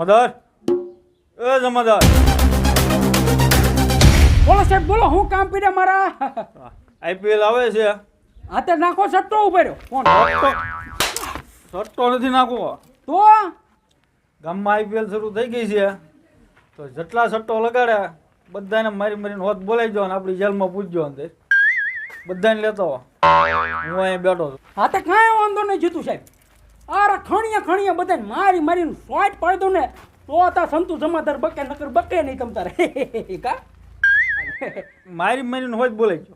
જમાદાર. એ જમાદાર. બોલો સાહેબ બોલો હું કામ પીડે મારા? આઈપીએલ આવે છે. હાથે નાખો સટ્ટો ઊભો રહ્યો ફોન. સટ્ટો. નથી નાખવો. તો? ગામમાં આઈપીએલ શરૂ થઈ ગઈ છે. તો જેટલા સટ્ટો લગાડે બધાને મારી મારીને હોત બોલાવી દો ને આપણી જેલમાં પૂછજો ને બધાને લેતો. હું અહીંયા બેઠો છું. હાથે કાંઈ વાંધો નહીં જીતું સાહેબ. આરા ખણીએ ખણીએ બધાને મારી મારીને સ્વાટ પાડી દઉં ને તો તા સંતુ જમાદાર બકે નકર બકે નહીં તમ તારે. કા? મારી મારીને હોય બોલે દો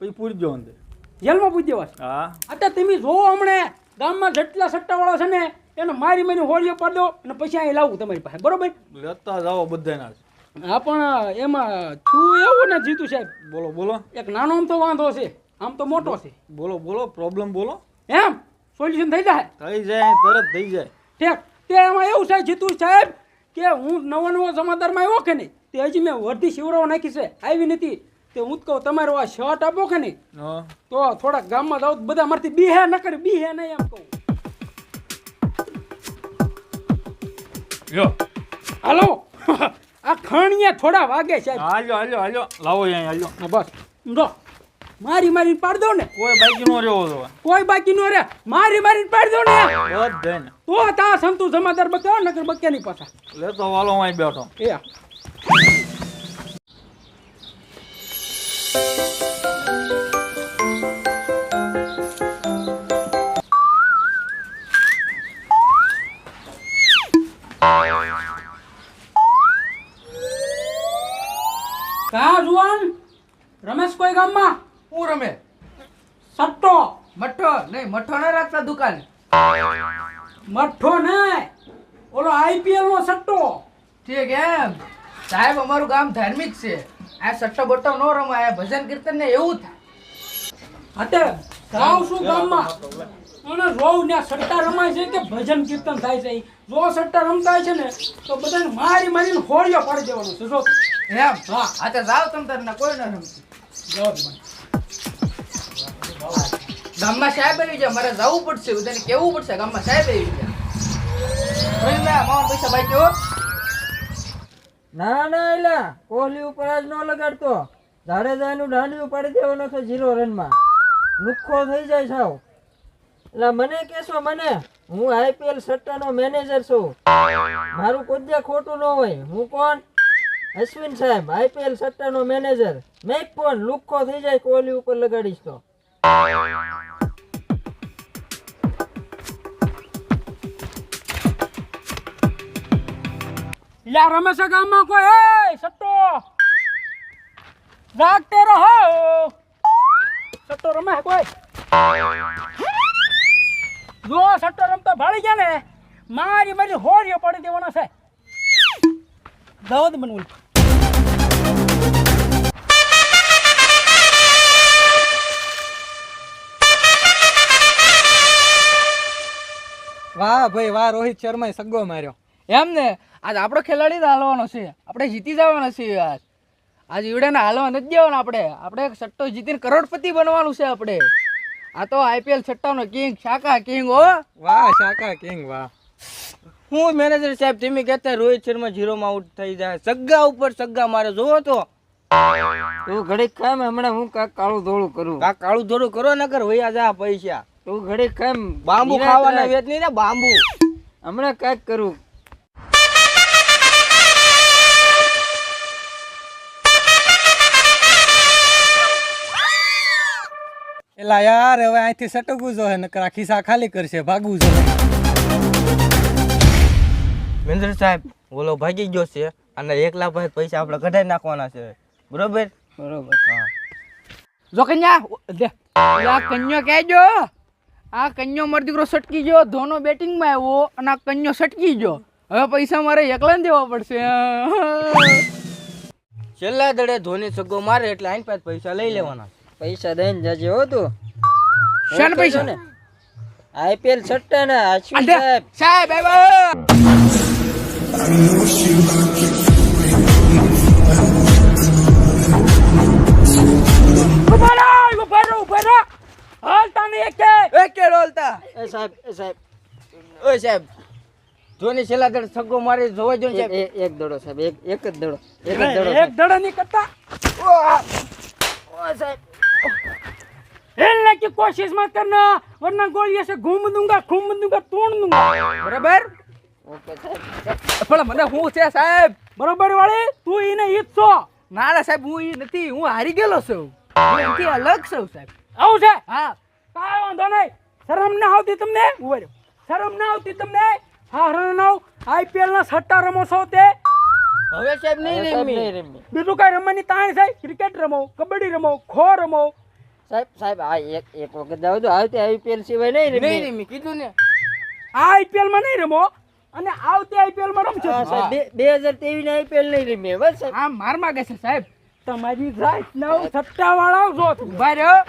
પછી પૂછજો અંદર. જેલમાં દેવા છે. હા. અત્યારે તમે જોવો હમણે ગામમાં જેટલા સટ્ટાવાળા છે ને એને મારી મારી હોળીઓ પાડી દો અને પછી અહીં લાવું તમારી પાસે. બરોબર? લેતા જાઓ બધાના હા પણ એમાં છું એવું ને જીતું સાહેબ. બોલો બોલો. એક નાનો આમ તો વાંધો છે. આમ તો મોટો છે. બોલો બોલો પ્રોબ્લેમ બોલો. એમ? સોલ્યુશન થઈ જાય. થઈ જાય તરત થઈ જાય. ઠીક. તે એમાં એવું છે જીતુ સાહેબ કે હું નવો નવો જમાદારમાં આવ્યો કે નહીં? તે હજી મેં વર્ધી શિવરાવ નાખી છે. આવી નથી. તે હું કહું તમારો આ શર્ટ આપો કે નહીં? હા. તો થોડાક ગામમાં જાવ તો બધા મારથી બી હે ન કરે બી હે નહીં એમ કહું. યો હાલો. આ ખણીએ થોડા વાગે સાહેબ. હાલ્યો હાલ્યો હાલ્યો. લાવો અહીંયા હાલો બસ. જો મારી મારી પાડ દો ને. કોઈ બાકી નો રહ્યો તો. કોઈ બાકી નો રે મારી મારી પાડ દો ને. બધાને તો તા સંતુ જમાદાર બકે નકર બકે ની પાછા. લેતો વાલો હું અહીં બેઠો. એ. કા જુવાન? રમેશ કોઈ ગામમાં હું રમે સટ્ટો મઠ્ઠો નહીં મઠ્ઠો ના રાખતા દુકાન. મઠો નહીં ઓલો આઈપીએલ નો સટ્ટો. ઠીક એમ. સાહેબ અમારું ગામ ધાર્મિક છે. આ સટ્ટો બટ્ટો નો રમાય ભજન કીર્તન ને એવું થાય. અતે ગાવ શું ગામમાં? અને રોવ ને સટ્ટા રમાય છે કે ભજન કીર્તન થાય છે જો સટ્ટા રમતા છે ને તો બધાને મારી મારીને હોળીઓ પાડી દેવાનો છે જો. એમ? હા. તે જાવ તમ તાર કોઈ ના રમતું તમે. ગામમાં સાહેબ આવી જાય મારે જવું પડશે, બધાને કેવું પડશે, ગામમાં સાહેબ આવી જાય ના ના, એલા, કોહલી ઉપર આજ ન લગાડતો. જાડેજાનું દાંડિયું પાડી દેવાનો છે જીરો રનમાં. લુખ્ખો થઈ જાય સાવ. એટલે મને કહેશો, મને. હું આઈપીએલ સટ્ટાનો મેનેજર છું. મારું કોઈ ખોટું ન હોય. હું કોણ? અશ્વિન સાહેબ, આઈપીએલ સટ્ટાનો મેનેજર. મેં ફોન લુખ્ખો થઈ જાય કોહલી ઉપર લગાડીશ તો. લ્યા રમેશા ગામમાં કોઈ? હે સટ્ટો! જાગતે રહો! સટ્ટો રમે કોઈ? જો સટ્ટો રમતો ભાળી ગયા ને, મારી મારી હોરીઓ પાડી દેવાના છે. જાઓ દે વાહ ભાઈ વાહ રોહિત શર્માએ સગ્ગો માર્યો. એમ ને? આજ આપણો ખેલાડી જ હાલવાનો છે. આપણે જીતી જવાના છીએ આજ આજ ઈવડાને હાલવા નથી દેવાના આપણે. આપણે સટ્ટો જીતીને કરોડપતિ બનવાનું છે આપણે. આ તો આઈપીએલ સટ્ટાનો કિંગ શાકા કિંગ હો. વાહ શાકા કિંગ વાહ. હું મેનેજર સાહેબ તમે કહેતા રોહિત શર્મા જીરોમાં આઉટ થઈ જાય. સગ્ગા ઉપર સગ્ગા મારે જોવો તો. તું ઘડીક કામ હમણાં હું કાક કાળું ધોળું કરું. કાક કાળું ધોળું કરો નકર વૈયા જા પૈસા. તું ઘડી કેમ બાંબુ ખાવાના વેત નહીં ને બાંબુ. હમણાં કંઈક કરું. એલા યાર હવે અહીંથી સટકવું જોઈએ નકર આ ખિસ્સા ખાલી કરશે ભાગવું જોઈએ મેનેજર સાહેબ ઓલો ભાગી ગયો છે અને એકલા ભાઈ પૈસા આપણે કઢાઈ નાખવાના છે. બરોબર? બરોબર. હા. જો કન્યા લે. કન્યો કહેજો આ કન્યો મારો દીકરો સટકી ગયો ધોનો બેટિંગમાં આવ્યો અને આ કન્યો સટકી ગયો. હવે પૈસા મારે એકલા દેવા પડશે. છેલ્લા દડે ધોની સગો મારે એટલે આઈન પાસે પૈસા લઈ લેવાના પૈસા દઈને જજે હો તું. શાના પૈસા? ને આઈપીએલ સટ્ટા ને સાહેબ. સાહેબ એ કે રોલતા એ સાહેબ એ સાહેબ ઓય સાહેબ ધોની છેલ્લા દડ છગ્ગો મારી જોવા જો એક એક- એક દડો સાહેબ એક એક જ દડો એક જ દડો એક દડા નહીં કરતા हिलने की कोशिश मत करना वरना गोली ऐसे घूम दूंगा घूम दूंगा तोड़ दूंगा બરાબર ઓકે સાહેબ પણ મને હું છે સાહેબ બરોબર વાળી તું એને ઈચ્છો ના ના સાહેબ હું ઈ નથી હું હારી ગયેલો છું હું એનાથી અલગ છું સાહેબ આવું છે હા કાંઈ વાંધો નહીં શરમ ના આવતી તમને? ઊભા. શરમ ના આવતી તમને? હા રણવ આઈપીએલ ના સટ્ટા રમો છો તે? હવે સાહેબ નહીં સાહેબ રમી નહીં રમી બીજું કઈ રમવાની તાણ છે? ક્રિકેટ રમો કબડ્ડી રમો ખો રમો. સાહેબ સાહેબ આ એક એક વખત જાવ તો આવતી આઈપીએલ સિવાય નહીં નહીં રમી રમી કીધું ને. આ આઈપીએલમાં નહીં રમો? અને આવતી આઈપીએલમાં રમશો સાહેબ બે- બે હજારની આઈપીએલ નહીં રમી બસ સાહેબ. હા માર માગે છે સાહેબ. તમારી રાઈટ નવ સટ્ટા વાળા જો ભાઈ રહ્યો.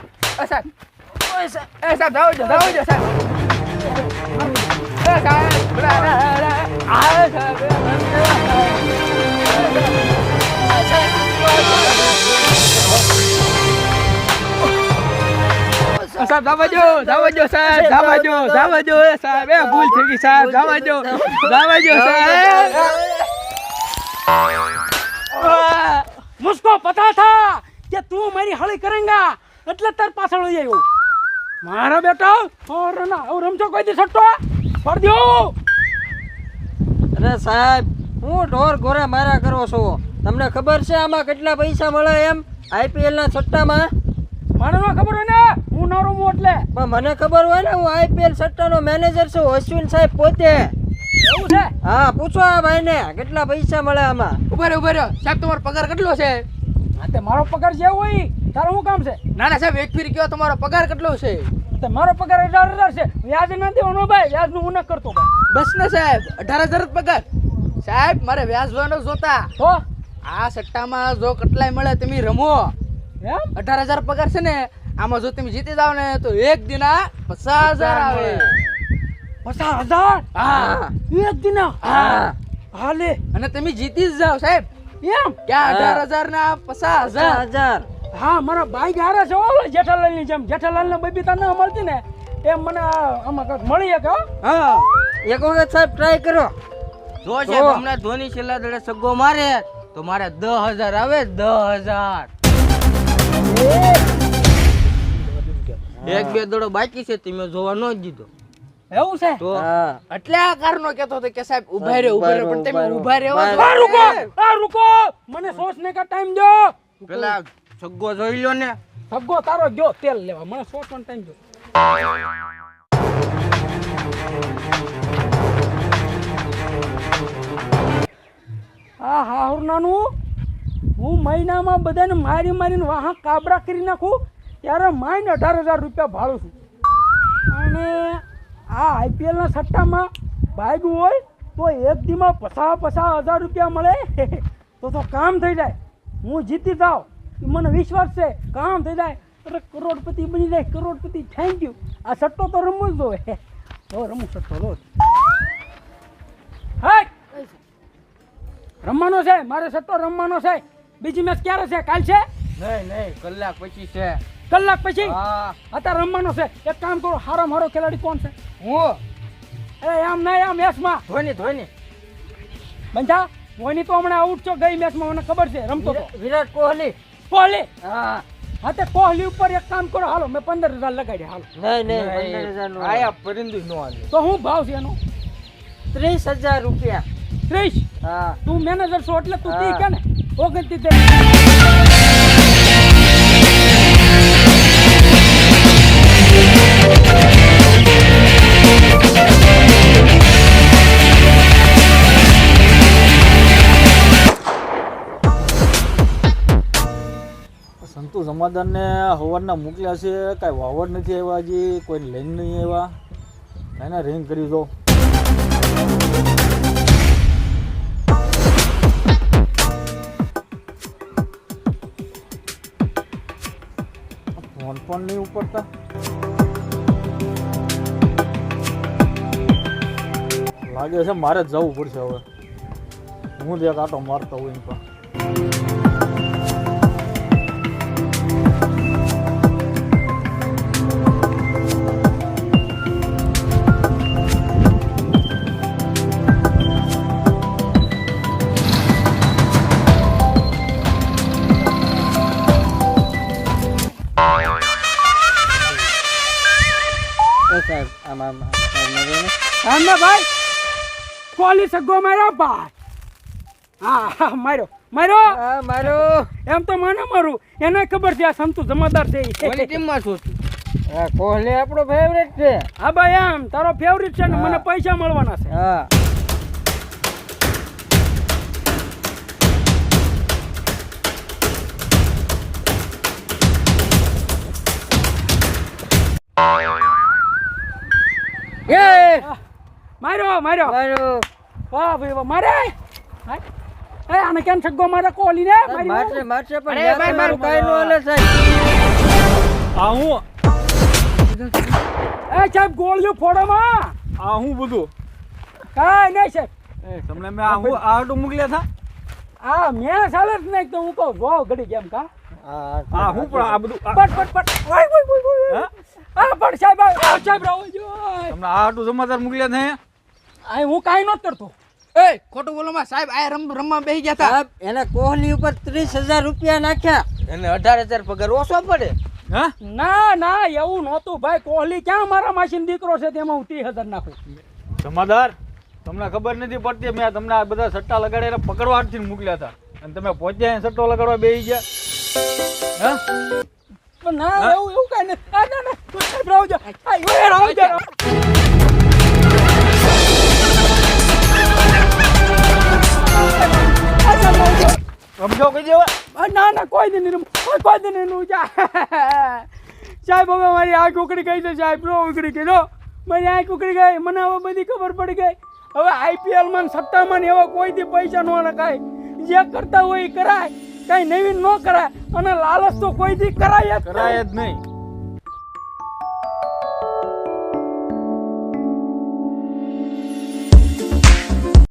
સાહેબ એ સાહેબ જાઓ જો જાઓ જો સાહેબ એ સાહેબ આ સાહેબ જાવાજો જાવાજો સાહેબ જાવાજો જાવાજો એ સાહેબ એ ભૂલ થઈ ગઈ સાહેબ જાવાજો જાવાજો સાહેબ મુસ્કો પતા થા કે તું મારી હળી કરેંગા એટલે તાર પાછળ આવી આવ્યો મારા બેટા ઓર ના ઓર રમજો કોઈ દી સટ્ટો દ્યો અરે સાહેબ હું ઢોર ઘોરા મારા કરો છો. તમને ખબર છે આમાં કેટલા પૈસા મળે એમ? આઈપીએલ ના સટ્ટામાં મને ન ખબર હોય ને હું ન રમું એટલે. પણ મને ખબર હોય ને હું આઈપીએલ સટ્ટાનો મેનેજર છું અશ્વિન સાહેબ પોતે. એવું છે? હા પૂછો આ ભાઈને કેટલા પૈસા મળે આમાં? ઊભા રહ્યો ઊભા રહ્યો સાહેબ તમારો પગાર કેટલો છે? હા તે મારો પગાર જે હોય. તારું શું કામ છે? ના ના સાહેબ એક ફીર કયો તમારો પગાર કેટલો છે? તે મારો પગાર અઢાર હજાર છે. વ્યાજ ના દેવાનો ભાઈ વ્યાજનું હું ન કરતો ભાઈ. બસ ને સાહેબ અઢાર હજાર જ પગાર. સાહેબ મારે વ્યાજ વાનો જોતા. હો. આ સટ્ટામાં જો કેટલાય મળે તમે રમો. એમ? અઢાર હજાર પગાર છે ને આમાં જો તમે જીતી જાવ ને તો એક દિન આ પચાસ હજાર આવે. પચાસ હજાર? હા. એક દિન? હા. હાલે. અને તમે જીતી જ જાવ સાહેબ. એમ? ક્યાં અઢાર હજાર ના પચાસ હજાર? હજાર. હા મારા ભાઈ હારે છે ઓલો જેઠાલાલની જેમ. જેઠાલાલ ને બબીતા ના મળતી ને એમ મને આમાં કંઈક મળી એક હા. એક વખત સાહેબ ટ્રાય કરો. જો સાહેબ હમણાં ધોની છેલ્લા દડે સગ્ગો મારે તો મારે દસ હજાર આવે દસ હજાર. એક બે દડો બાકી છે તમે જોવા ન જ દીધો. એવું છે? તો એટલે આ કારનો કહેતો હતો કે સાહેબ ઊભા રહ્યો ઊભા પણ તમે ઊભા રહેવા આ રૂકો આ રૂકો. મને સોચને કા ટાઈમ દો. પેલા સગ્ગો જોઈ લો ને. સગ્ગો તારો ગયો, તેલ લેવા. મને સોચવાનો ટાઈમ દો આ હાહુરનાનું હું મહિનામાં બધાને મારી મારીને વાહન કાબરા કરી નાખું, ત્યારે માઈને અઢાર હજાર રૂપિયા ભાડું છું. અને આ આઈપીએલના સટ્ટામાં ભાગ્યું હોય તો એક દીમાં પચાસ પચાસ હજાર રૂપિયા મળે. તો તો કામ થઈ જાય. હું જીતી જાઉં. મને વિશ્વાસ છે કામ થઈ જાય. અરે કરોડપતિ બની જાય કરોડપતિ થેન્ક યુ આ સટ્ટો તો રમવું જ જોઈએ. તો રમું સટ્ટો લો રમવાનો છે મારે સટ્ટો રમવાનો છે. બીજી મેચ ક્યારે છે? કાલ છે? નહીં નહીં કલાક પછી છે. કલાક પછી? અત્યારે રમવાનો છે. એક કામ કરો હારો મારો ખેલાડી કોણ છે? હું? અરે આમ નહીં આમ મેચમાં ધોની ધોની. બંધા ધોની તો હમણાં આઉટ છો ગઈ મેચમાં મને ખબર છે રમતો વિરાટ કોહલી. કોહલી હા. હા તે કોહલી ઉપર એક કામ કરો. હાલો મેં પંદર હજાર લગાડી હાલો. નહીં નહીં પંદર હજારનું આયા પરિંદુ નો આલે. તો હું ભાવ છે એનો? ત્રીસ હજાર રૂપિયા. ત્રીસ? હા. તું મેનેજર છો એટલે તું તી કે ને? ઓગણસિત્તેર સમાધાનને હવારના મોકલ્યા છે, કાંઈ વાવડ નથી આવ્યા હજી કોઈ લઈને નહીં આવ્યા. એને રિંગ કરી દો ફોન પણ નહીં ઉપડતા. લાગે છે મારે જવું પડશે હવે. હું જ એક આટો મારતો હોય એમ પણ. એમને ભાઈ. કોલી સગો માર્યો ભાઈ. હા હા માર્યો. માર્યો? આ મારો એમ તો મને મારું એને ખબર છે આ સંતુ જમાદાર છે. કોની ટીમમાં છું? તું? કોહલી આપણો ફેવરેટ છે. હા ભાઈ એમ. તારો ફેવરેટ છે ને મને પૈસા મળવાના છે. હા. એ! માર્યો માર્યો. મારો વાહ ભાઈ વાહ. મારે? હાય. એ આને કેમ સગો મારે કોલી ને મારી મારશે મારશે પણ અરે ભાઈ, મારું કાંઈ નો હાલે સાહેબ. આ હું? એ સાહેબ ગોળિયું ફોડોમાં. આ હું બધું? કાંઈ નહીં સાહેબ. એ તમને મેં આ હું આ હાટું મોકલ્યા હતા? આ મેં સાલર નહીં તો હું કહું જો ઘડી કેમ કા? હા આ હું પણ આ બધું પટ પટ પટ. ઓય ઓય ઓય ઓય હા? આ પણ સાહેબ આ સાહેબ રાવ જો તમને આ હાટું સમાચાર મોકલ્યા ને? આ હું કાંઈ નહોતો કરતો. એ ખોટું બોલો માં સાહેબ આ રમ રમવા બેહી ગયા હતા સાહેબ એને કોહલી ઉપર ત્રીસ હજાર રૂપિયા નાખ્યા. એને અઢાર હજાર પગાર ઓછો પડે. હા? ના ના એવું નહોતું. ભાઈ કોહલી ક્યાં મારા માસીનો દીકરો છે તેમાં હું ત્રીસ હજાર નાખું? જમાદાર તમને ખબર નથી પડતી મેં તમને આ બધા સટ્ટા લગાડીને પકડવા હાથથી મોકલ્યા હતા. અને તમે પહોંચ્યા અહીંયા સટ્ટો લગાડવા બેસી ગયા. હા? પણ ના એવું એવું કાંઈ નથી. ના ના તું સાહેબ જો. જો. સમજો દેવા ના ના કોઈ દી નહીં કોઈ કોઈ દી નહીં નું જા સાહેબ હવે મારી આંખ ઉકળી ગઈ છે સાહેબ? નો ઉકળી ગઈ નો મારી આંખ ઉકળી ગઈ મને હવે બધી ખબર પડી ગઈ. હવે આઈપીએલમાં સટ્ટામાં એવા કોઈ દી પૈસા ન નખાય જે કરતા હોય એ કરાય. કઈ નવીન ન કરાય. અને લાલચ તો કોઈ દી કરાય જ કરાય જ નહીં.